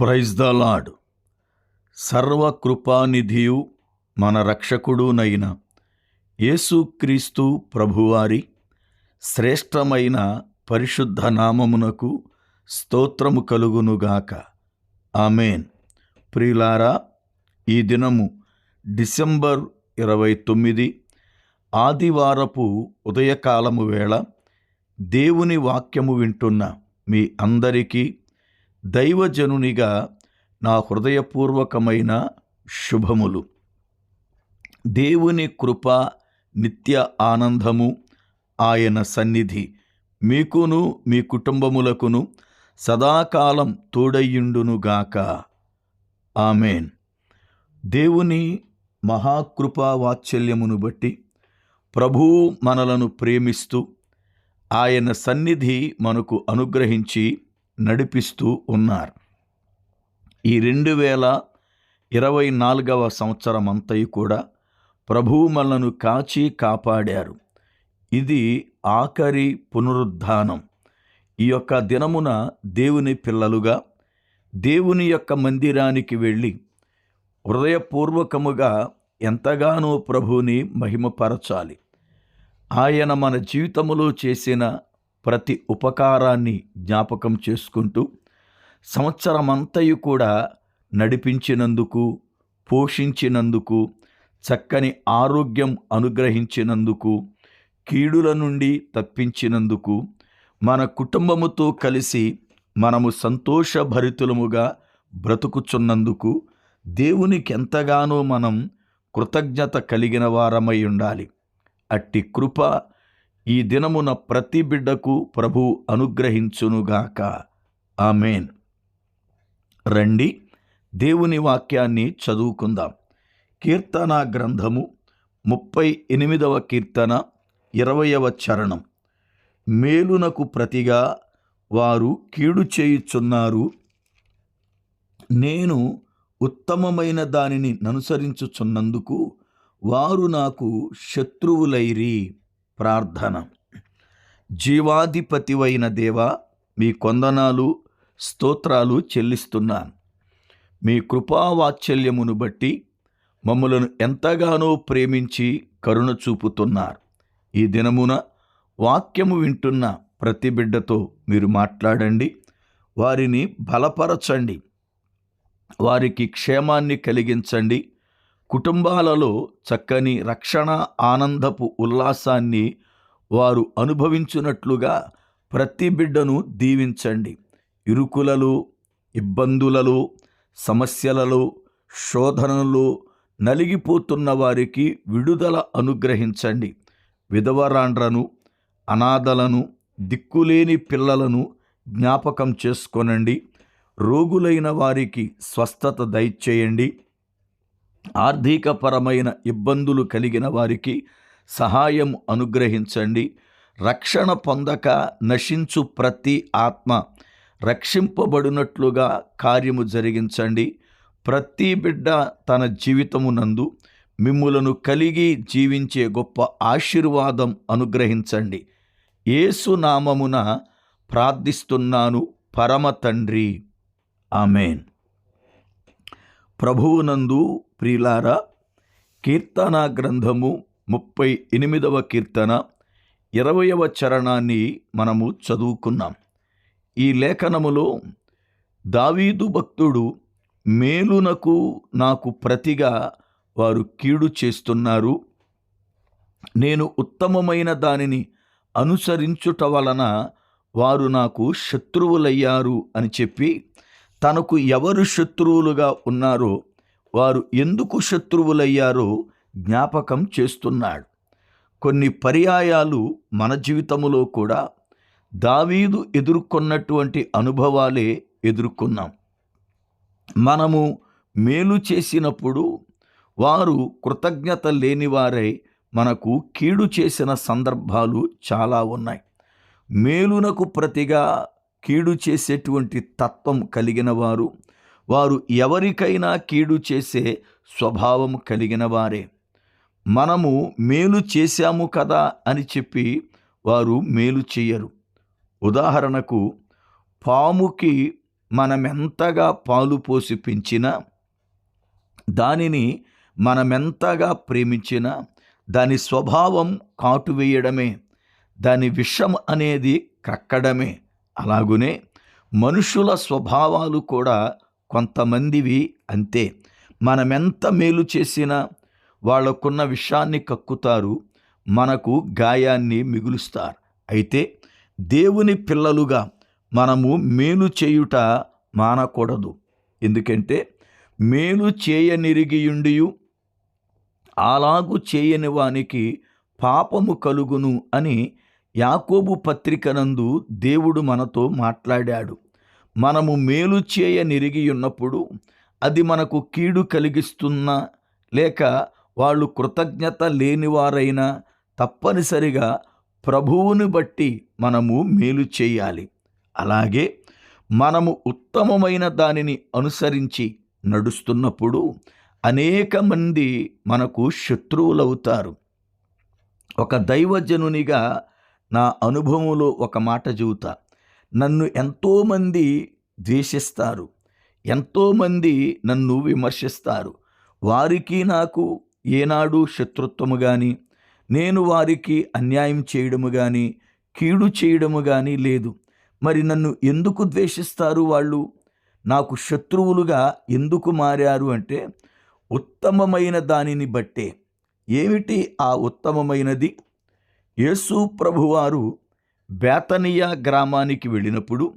Praise the lord సర్వకృపానిధియు మన రక్షకుడునైన యేసుక్రీస్తు ప్రభువారి శ్రేష్టమైన పరిశుద్ధ నామమునకు స్తోత్రము కలుగునుగాక ఆమెన్. ప్రియులారా ఈ దినము డిసెంబర్ ఇరవై తొమ్మిది ఆదివారపు ఉదయకాలము వేళ దేవుని వాక్యము వింటున్న మీ అందరికీ దైవజనునిగా నా హృదయపూర్వకమైన శుభములు. దేవుని కృప నిత్య ఆనందము ఆయన సన్నిధి మీకును మీ కుటుంబములకును సదాకాలం తోడయ్యుండునుగాక ఆమెన్. దేవుని మహాకృపా వాత్సల్యమును బట్టి ప్రభువు మనలను ప్రేమిస్తూ ఆయన సన్నిధి మనకు అనుగ్రహించి నడిపిస్తూ ఉన్నారు. ఈ రెండు వేల ఇరవై నాలుగవ సంవత్సరం అంతయు కూడా ప్రభువు మనలను కాచి కాపాడారు. ఇది ఆఖరి పునరుద్ధానం. ఈ యొక్క దినమున దేవుని పిల్లలుగా దేవుని యొక్క మందిరానికి వెళ్ళి హృదయపూర్వకముగా ఎంతగానో ప్రభువుని మహిమపరచాలి. ఆయన మన జీవితములో చేసిన ప్రతి ఉపకారాన్ని జ్ఞాపకం చేసుకుంటూ సంవత్సరమంతయు కూడా నడిపించినందుకు పోషించినందుకు చక్కని ఆరోగ్యం అనుగ్రహించినందుకు కీడుల నుండి తప్పించినందుకు మన కుటుంబముతో కలిసి మనము సంతోషభరితులముగా బ్రతుకుచున్నందుకు దేవునికి ఎంతగానో మనం కృతజ్ఞత కలిగిన వారమై ఉండాలి. అట్టి కృప ఈ దినమున ప్రతి బిడ్డకు ప్రభు అనుగ్రహించునుగాక. ఆమెన్. రండి దేవుని వాక్యాన్ని చదువుకుందాం. కీర్తన గ్రంథము ముప్పై ఎనిమిదవ కీర్తన ఇరవయవ చరణం. మేలునకు ప్రతిగా వారు కీడు చేయుచున్నారు. నేను ఉత్తమమైన దానిని ననుసరించుచున్నందుకు వారు నాకు శత్రువులైరి. ప్రార్థన. జీవాధిపతివైన దేవా మీ కొందనాలు స్తోత్రాలు చెల్లిస్తున్నాను. మీ కృపావాత్సల్యమును బట్టి మమ్మలను ఎంతగానో ప్రేమించి కరుణ చూపుతున్నారు. ఈ దినమున వాక్యము వింటున్న ప్రతి బిడ్డతో మీరు మాట్లాడండి. వారిని బలపరచండి. వారికి క్షేమాన్ని కలిగించండి. కుటుంబాలలో చక్కని రక్షణ ఆనందపు ఉల్లాసాన్ని వారు అనుభవించున్నట్లుగా ప్రతి బిడ్డను దీవించండి. ఇరుకులలో ఇబ్బందులలో సమస్యలలో శోధనలో నలిగిపోతున్న వారికి విడుదల అనుగ్రహించండి. విధవరాండ్రను అనాథలను దిక్కులేని పిల్లలను జ్ఞాపకం చేసుకొనండి. రోగులైన వారికి స్వస్థత దయచేయండి. ఆర్థికపరమైన ఇబ్బందులు కలిగిన వారికి సహాయం అనుగ్రహించండి. రక్షణ పొందక నశించు ప్రతి ఆత్మ రక్షింపబడినట్లుగా కార్యము జరిగించండి. ప్రతి బిడ్డ తన జీవితమునందు మిమ్ములను కలిగి జీవించే గొప్ప ఆశీర్వాదం అనుగ్రహించండి. ఏసునామమున ప్రార్థిస్తున్నాను. పరమ తండ్రి. ఆమెన్. ప్రభువునందు ప్రియులారా కీర్తన గ్రంథము ముప్పై ఎనిమిదవ కీర్తన ఇరవయవ చరణాన్ని మనము చదువుకున్నాం. ఈ లేఖనములో దావీదు భక్తుడు మేలునకు నాకు ప్రతిగా వారు కీడు చేస్తున్నారు. నేను ఉత్తమమైన దానిని అనుసరించుట వలన వారు నాకు శత్రువులయ్యారు అని చెప్పి తనకు ఎవరు శత్రువులుగా ఉన్నారో వారు ఎందుకు శత్రువులయ్యారో జ్ఞాపకం చేస్తున్నాడు. కొన్ని పర్యాయాలు మన జీవితములో కూడా దావీదు ఎదుర్కొన్నటువంటి అనుభవాలే ఎదుర్కొన్నాం. మనము మేలు చేసినప్పుడు వారు కృతజ్ఞత లేనివారై మనకు కీడు చేసిన సందర్భాలు చాలా ఉన్నాయి. మేలునకు ప్రతిగా కీడు చేసేటువంటి తత్వం కలిగిన వారు వారు ఎవరికైనా కీడు చేసే స్వభావం కలిగిన వారే. మనము మేలు చేశాము కదా అని చెప్పి వారు మేలు చేయరు ఉదాహరణకు పాముకి మనమెంతగా పాలు పోసి పెంచినా దానిని మనమెంతగా ప్రేమించినా దాని స్వభావం కాటువేయడమే దాని విషం అనేది క్రక్కడమే అలాగునే మనుషుల స్వభావాలు కూడా కొంతమందివి అంతే. మనమెంత మేలు చేసినా వాళ్ళకున్న విషాన్ని కక్కుతారు మనకు గాయాన్ని మిగులుస్తారు. అయితే దేవుని పిల్లలుగా మనము మేలు చేయుట మానకూడదు. ఎందుకంటే మేలు చేయనిరిగియుండియు అలాగు చేయని వానికి పాపము కలుగును అని యాకోబు పత్రికనందు దేవుడు మనతో మాట్లాడాడు. మనము మేలు చేయనిరిగి ఉన్నప్పుడు అది మనకు కీడు కలిగిస్తున్నా లేక వాళ్ళు కృతజ్ఞత లేనివారైనా తప్పనిసరిగా ప్రభువుని బట్టి మనము మేలు చేయాలి. అలాగే మనము ఉత్తమమైన దానిని అనుసరించి నడుస్తున్నప్పుడు అనేక మంది మనకు శత్రువులవుతారు. ఒక దైవజనునిగా నా అనుభవంలో ఒక మాట చెబుతా. నన్ను ఎంతోమంది ద్వేషిస్తారు. ఎంతోమంది నన్ను విమర్శిస్తారు. వారికి నాకు ఏనాడు శత్రుత్వము కానీ నేను వారికి అన్యాయం చేయడము కానీ కీడు చేయడము కానీ లేదు. మరి నన్ను ఎందుకు ద్వేషిస్తారు వాళ్ళు? నాకు శత్రువులుగా ఎందుకు మారారు అంటే ఉత్తమమైన దానిని బట్టే. ఏమిటి ఆ ఉత్తమమైనది? యేసు ప్రభువారు బేతనియా గ్రామానికి వెళ్ళినప్పుడు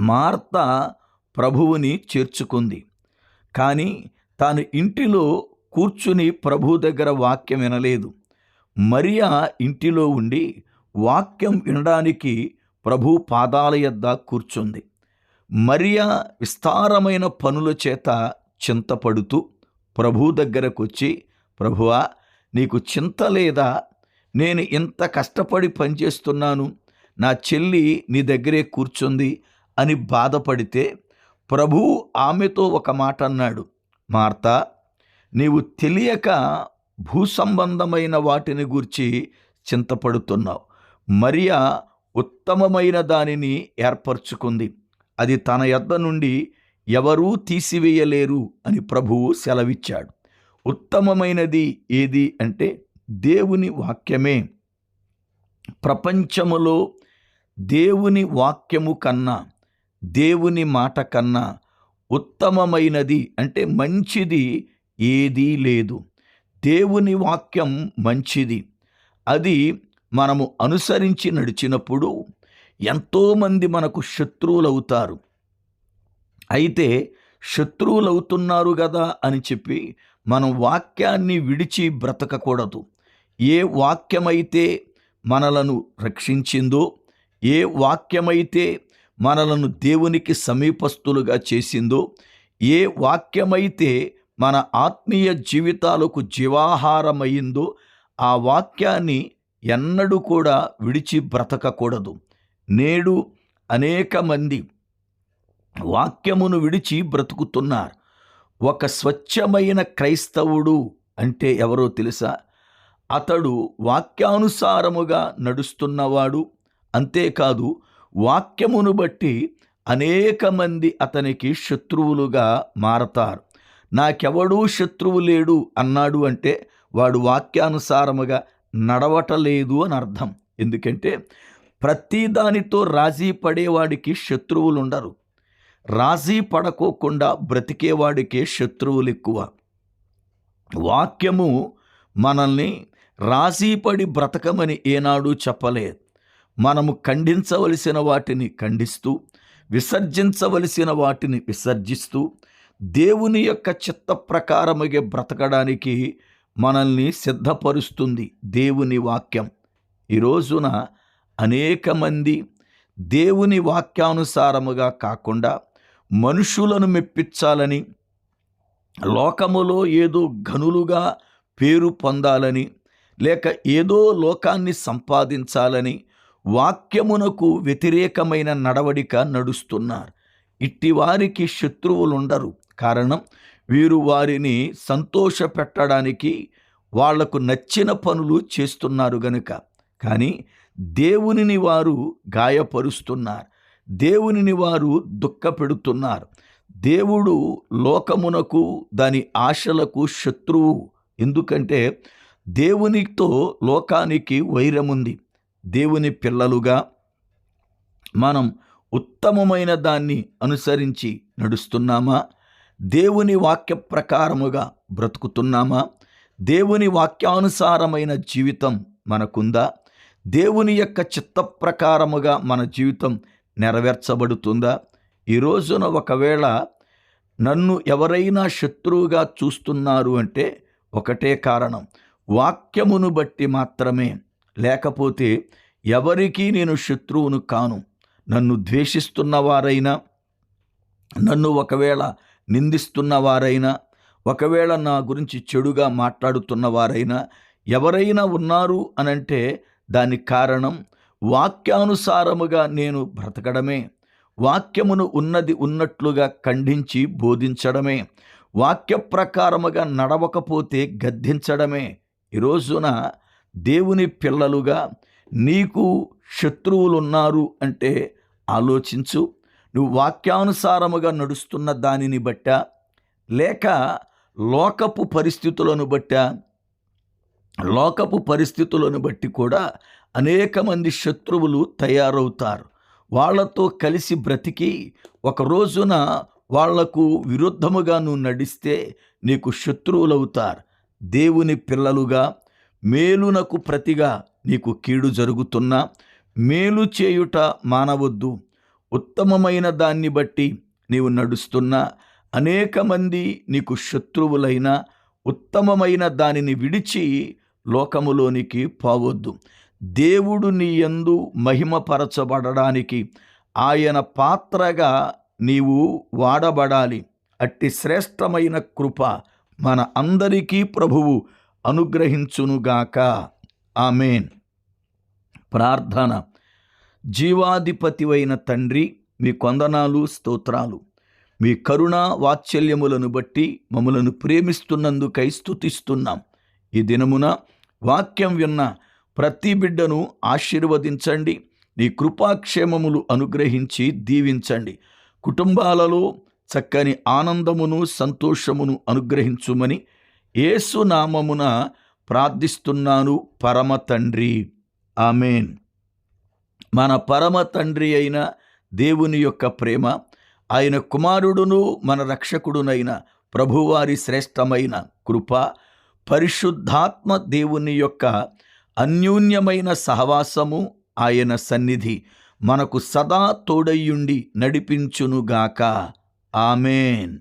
మార్త ప్రభువుని చేర్చుకుంది. కానీ తాను ఇంటిలో కూర్చుని ప్రభు దగ్గర వాక్యం వినలేదు. మరియా ఇంటిలో ఉండి వాక్యం వినడానికి ప్రభు పాదాల యొద్ద కూర్చుంది. మరియా విస్తారమైన పనుల చేత చింతపడుతూ ప్రభు దగ్గరకు వచ్చి ప్రభువా నీకు చింత లేదా? నేను ఇంత కష్టపడి పనిచేస్తున్నాను నా చెల్లి నీ దగ్గరే కూర్చుంది అని బాధపడితే ప్రభువు ఆమెతో ఒక మాట అన్నాడు. మార్త నీవు తెలియక భూ సంబంధమైన వాటిని గూర్చి చింతపడుతున్నావు. మరియా ఉత్తమమైన దానిని ఏర్పరచుకుంది. అది తన యొద్ద నుండి ఎవరూ తీసివేయలేరు అని ప్రభువు సెలవిచ్చాడు. ఉత్తమమైనది ఏది అంటే దేవుని వాక్యమే. ప్రపంచములో దేవుని వాక్యము కన్నా దేవుని మాట కన్నా ఉత్తమమైనది అంటే మంచిది ఏదీ లేదు. దేవుని వాక్యం మంచిది. అది మనము అనుసరించి నడిచినప్పుడు ఎంతోమంది మనకు శత్రువులవుతారు. అయితే శత్రువులవుతున్నారు కదా అని చెప్పి మనం వాక్యాన్ని విడిచి బ్రతకకూడదు. ఏ వాక్యమైతే మనలను రక్షించిందో ఏ వాక్యమైతే మనలను దేవునికి సమీపస్తులుగా చేసిందో ఏ వాక్యమైతే మన ఆత్మీయ జీవితాలకు జీవాహారమైందో ఆ వాక్యాన్ని ఎన్నడూ కూడా విడిచి బ్రతకకూడదు. నేడు అనేక మంది వాక్యమును విడిచి బ్రతుకుతున్నారు. ఒక స్వచ్ఛమైన క్రైస్తవుడు అంటే ఎవరో తెలుసా? అతడు వాక్యానుసారముగా నడుస్తున్నవాడు. అంతేకాదు వాక్యమును బట్టి అనేక మంది అతనికి శత్రువులుగా మారతారు. నాకెవడూ శత్రువు లేడు అన్నాడు అంటే వాడు వాక్యానుసారముగా నడవటలేదు అని అర్థం. ఎందుకంటే ప్రతి దానితో రాజీ పడేవాడికి శత్రువులు ఉండరు రాజీ పడకోకుండా బ్రతికేవాడికే శత్రువులు ఎక్కువ. వాక్యము మనల్ని రాజీపడి బ్రతకమని ఏనాడు చెప్పలేదు. మనము ఖండించవలసిన వాటిని ఖండిస్తూ విసర్జించవలసిన వాటిని విసర్జిస్తూ దేవుని యొక్క చిత్త ప్రకారముగా బ్రతకడానికి మనల్ని సిద్ధపరుస్తుంది దేవుని వాక్యం. ఈ రోజున అనేక మంది దేవుని వాక్యానుసారముగా కాకుండా మనుషులను మెప్పించాలని లోకములో ఏదో ఘనులుగా పేరు పొందాలని లేక ఏదో లోకాన్ని సంపాదించాలని వాక్యమునకు వ్యతిరేకమైన నడవడిక నడుస్తున్నారు. ఇట్టి వారికి శత్రువులుండరు. కారణం వీరు వారిని సంతోషపెట్టడానికి వాళ్ళకు నచ్చిన పనులు చేస్తున్నారు గనుక. కానీ దేవునిని వారు గాయపరుస్తున్నారు. దేవునిని వారు దుఃఖపెడుతున్నారు. దేవుడు లోకమునకు దాని ఆశలకు శత్రువు. ఎందుకంటే దేవునితో లోకానికి వైరముంది. దేవుని పిల్లలుగా మనం ఉత్తమమైన దాన్ని అనుసరించి నడుస్తున్నామా? దేవుని వాక్య ప్రకారముగా బ్రతుకుతున్నామా? దేవుని వాక్యానుసారమైన జీవితం మనకుందా? దేవుని యొక్క చిత్త ప్రకారముగా మన జీవితం నెరవేర్చబడుతుందా? ఈ రోజున ఒకవేళ నన్ను ఎవరైనా శత్రువుగా చూస్తున్నారు అంటే ఒకటే కారణం. వాక్యమును బట్టి మాత్రమే. లేకపోతే ఎవరికీ నేను శత్రువును కాను. నన్ను ద్వేషిస్తున్న వారైనా నన్ను ఒకవేళ నిందిస్తున్న వారైనా ఒకవేళ నా గురించి చెడుగా మాట్లాడుతున్న వారైనా ఎవరైనా ఉన్నారు అనంటే దానికి కారణం వాక్యానుసారముగా నేను బ్రతకడమే. వాక్యమును ఉన్నది ఉన్నట్లుగా ఖండించి బోధించడమే. వాక్య ప్రకారముగా నడవకపోతే గద్దించడమే. ఈ రోజున దేవుని పిల్లలుగా నీకు శత్రువులున్నారు అంటే ఆలోచించు. నువ్వు వాక్యానుసారముగా నడుస్తున్న దానిని బట్ట లేక లోకపు పరిస్థితులను బట్ట లోకపు పరిస్థితులను బట్టి కూడా అనేక మంది శత్రువులు తయారవుతారు. వాళ్ళతో కలిసి బ్రతికి ఒక రోజున వాళ్ళకు విరుద్ధముగా నువ్వు నడిస్తే నీకు శత్రువులవుతారు. దేవుని పిల్లలుగా మేలునకు ప్రతిగా నీకు కీడు జరుగుతున్నా మేలు చేయుట మానవద్దు. ఉత్తమమైన దాన్ని బట్టి నీవు నడుస్తున్నా అనేక మంది నీకు శత్రువులైన ఉత్తమమైన దానిని విడిచి లోకములోనికి పోవద్దు. దేవుడు నీ యందు మహిమపరచబడడానికి ఆయన పాత్రగా నీవు వాడబడాలి. అట్టి శ్రేష్టమైన కృప మన అందరికీ ప్రభువు అనుగ్రహించునుగాక ఆమెన్. ప్రార్థన. జీవాధిపతివైన తండ్రి మీ కొందనాలు స్తోత్రాలు. మీ కరుణ వాత్సల్యములను బట్టి మమ్మలను ప్రేమిస్తున్నందుకై స్థుతిస్తున్నాం ఈ దినమున వాక్యం విన్న ప్రతి బిడ్డను ఆశీర్వదించండి. నీ కృపాక్షేమములు అనుగ్రహించి దీవించండి. కుటుంబాలలో చక్కని ఆనందమును సంతోషమును అనుగ్రహించుమని ఏసునామమున ప్రార్థిస్తున్నాను పరమ తండ్రి. ఆమెన్. మన పరమ తండ్రి అయిన దేవుని యొక్క ప్రేమ ఆయన కుమారుడును మన రక్షకుడునైన ప్రభువారి శ్రేష్టమైన కృప పరిశుద్ధాత్మ దేవుని యొక్క అన్యూన్యమైన సహవాసము ఆయన సన్నిధి మనకు సదా తోడయ్యుండి నడిపించునుగాక. ఆమెన్